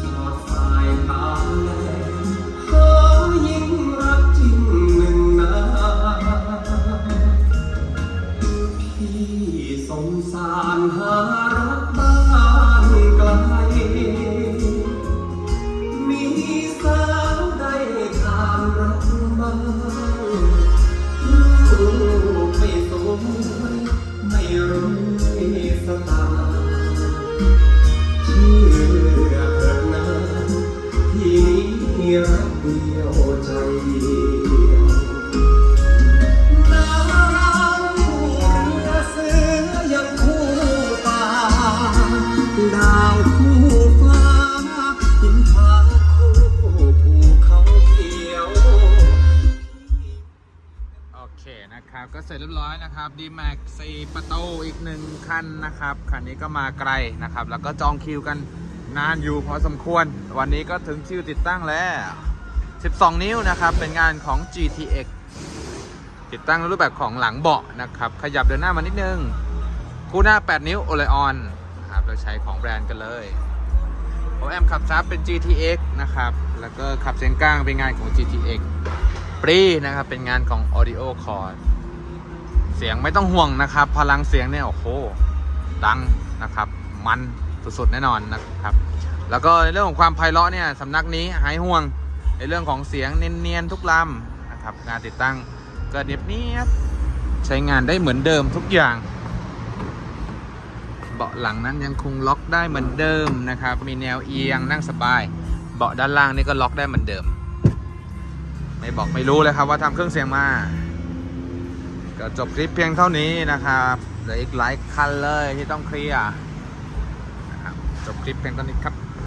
สอดสายตาแลหายิ่งรักจริงหนึ่งนาพี่สงสารหารักบ้านไกล รักเดียวใจดาวคู่ฟ้าหินผาคู่ภูเขาเขียว โอเคนะครับ ก็เสร็จเรียบร้อยนะครับ d m a x 4ประตูอีกหนึ่งคันนะครับ คันนี้ก็มาไกลนะครับ แล้วก็จองคิวกัน นานอยู่พอสมควร วันนี้ก็ถึงคิวติดตั้งแล้ว 12 นิ้วนะครับ เป็นงานของ GTX ติดตั้งในรูปแบบของหลังเบาะนะครับ ขยับเดินหน้ามานิดนึง คู่หน้า 8 นิ้ว o l e o n นะครับเราใช้ของแบรนด์กันเลยโอแอมขับซับเป็น GTX นะครับ แล้วก็ขับเสียงกลางเป็นงานของ GTX ปรีนะครับ เป็นงานของ Audio Core เสียงไม่ต้องห่วงนะครับ พลังเสียงเนี่ยโอ้โหดังนะครับ มัน สุดๆแน่นอนนะครับ แล้วก็ในเรื่องของความไพเราะเนี่ยสำนักนี้หายห่วงในเรื่องของเสียงเนียนๆทุกลำนะครับงานติดตั้งก็เนียบเนียบใช้งานได้เหมือนเดิมทุกอย่าง เบาะหลังนั้นยังคงล็อกได้เหมือนเดิมนะครับ มีแนวเอียงนั่งสบาย เบาะด้านล่างนี่ก็ล็อกได้เหมือนเดิม ไม่บอกไม่รู้เลยครับว่าทำเครื่องเสียงมา ก็จบคลิปเพียงเท่านี้นะครับเหลืออีกหลายคันเลยที่ต้องเคลียร์ จบคลิปเพียงเท่านี้ครับ